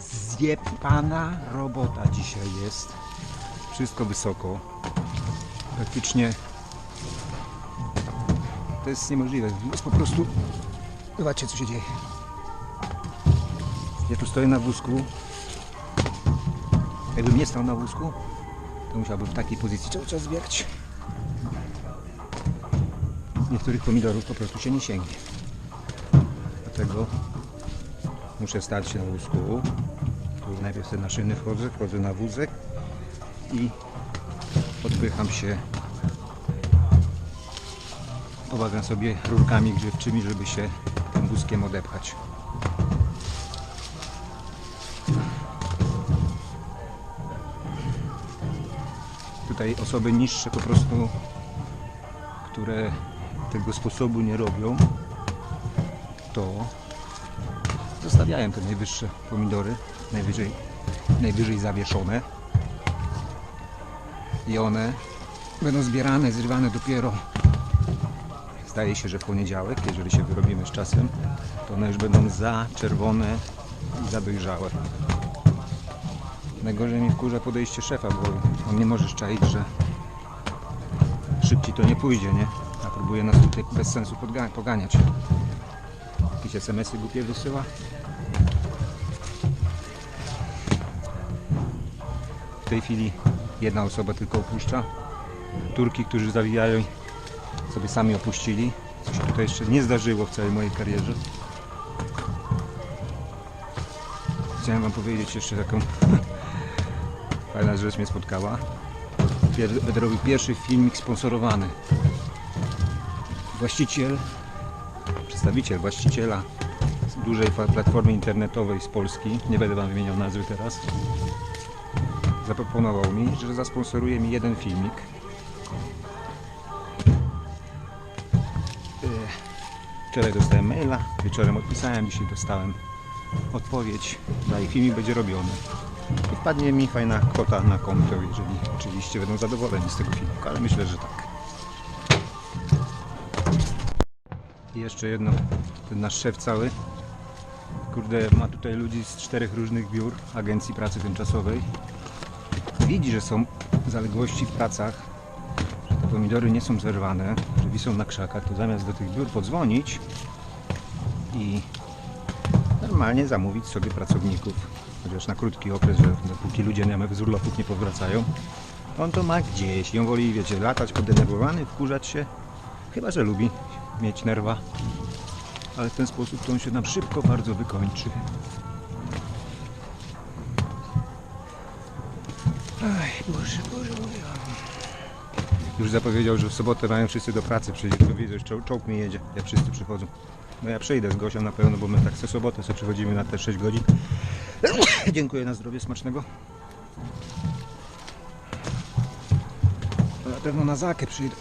Zjebana robota dzisiaj jest. Wszystko wysoko. Praktycznie to jest niemożliwe. Jest po prostu. Zobaczcie co się dzieje. Ja tu stoję na wózku. Jakbym nie stał na wózku, to musiałbym w takiej pozycji cały czas biegać. Niektórych pomidorów po prostu się nie sięgnie. Dlatego muszę stać się na wózku. Tu najpierw sobie na szyny wchodzę, wchodzę na wózek i odpycham się. Pomagam sobie rurkami grzewczymi, żeby się tym wózkiem odepchać. Tutaj osoby niższe po prostu, które tego sposobu nie robią, to zostawiają te najwyższe pomidory, najwyżej, najwyżej zawieszone i one będą zbierane, zrywane dopiero zdaje się, że w poniedziałek, jeżeli się wyrobimy z czasem, to one już będą za czerwone i za dojrzałe. Najgorzej mi wkurza podejście szefa, bo on nie może czaić, że szybciej to nie pójdzie, nie? A próbuje nas tutaj bez sensu poganiać. Jakieś SMS-y głupie wysyła. W tej chwili jedna osoba tylko opuszcza. Turki, którzy zawijają, sobie sami opuścili. Co się tutaj jeszcze nie zdarzyło w całej mojej karierze. Chciałem Wam powiedzieć jeszcze taką fajna rzecz mnie spotkała. Będę robił pierwszy filmik sponsorowany. Właściciel, przedstawiciel właściciela dużej platformy internetowej z Polski, nie będę Wam wymieniał nazwy teraz, zaproponował mi, że zasponsoruje mi jeden filmik. Yy, Wczoraj dostałem maila, wieczorem odpisałem, dzisiaj dostałem odpowiedź. Dalej filmik będzie robiony. I wpadnie mi fajna kwota na konto, jeżeli oczywiście będą zadowoleni z tego filmiku, ale myślę, że tak. I jeszcze jedno, ten nasz szef cały, kurde, ma tutaj ludzi z czterech różnych biur Agencji Pracy Tymczasowej. Widzi, że są zaległości w pracach, że te pomidory nie są zerwane, że wiszą na krzakach, to zamiast do tych biur podzwonić i normalnie zamówić sobie pracowników, chociaż na krótki okres, że dopóki ludzie nie z urlopów nie powracają, on to ma gdzieś i on woli, wiecie, latać podenerwowany, wkurzać się, chyba, że lubi mieć nerwa, ale w ten sposób to on się nam szybko bardzo wykończy. Aj, Boże, Boże, wam. Już zapowiedział, że w sobotę mają wszyscy do pracy przyjść, to widzę, że czoł- czołg mi jedzie, jak wszyscy przychodzą. No ja przyjdę z Gosią na pewno, bo my tak co sobotę sobie przychodzimy na te 6 godzin. Dziękuję na zdrowie smacznego. To na pewno na Zakę przyjdę.